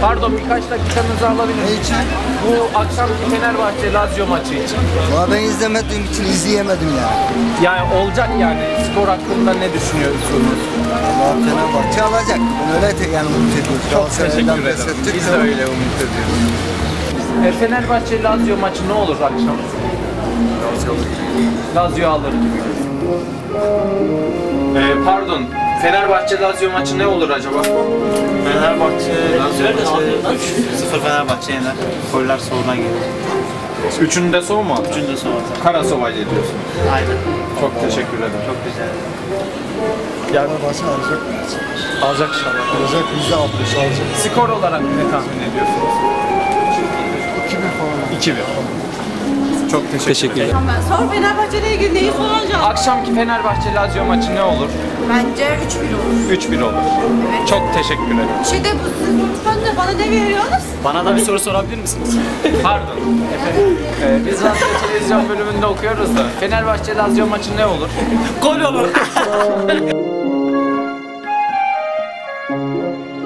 Pardon birkaç dakikanızı alabilir Ne miyim? için? Bu akşamki Fenerbahçe Lazio maçı için. Valla ben izlemediğim için izleyemedim yani. Yani olacak yani skor hakkında ne düşünüyorsunuz? Valla Fenerbahçe alacak. Ben öyle te yani umut ediyorum. Çok teşekkür ederim. Biz de. öyle umut ediyoruz. E, Fenerbahçe Lazio maçı ne olur akşam? Lazio alır gibi. E, pardon. Fenerbahçe Lazio maçı ne olur acaba? Fenerbahçe, 3-0 Fenerbahçe yener. Goller soldan gelir. Üçünde son mu? Üçüncü son atar. Karasova'yla diyorsun. Aynen. Çok teşekkür ederim. Çok güzel. Fenerbahçe alacak. Alacak inşallah. Alacak yüzde altmış alacak. Skor olarak ne tahmin ediyorsunuz? 2000 falan. 2-1. Çok teşekkür, ederim. Ben sor Fenerbahçe ile ilgili neyi soracağım? Akşamki Fenerbahçe Lazio maçı ne olur? Bence 3-1 olur. 3-1 olur. Çok teşekkür ederim. Şey de bu ödev veriyoruz. Bana da bir soru sorabilir misiniz? Pardon. Efendim, ee, biz radyo televizyon bölümünde okuyoruz da Fenerbahçe Lazio maçı ne olur? Gol olur.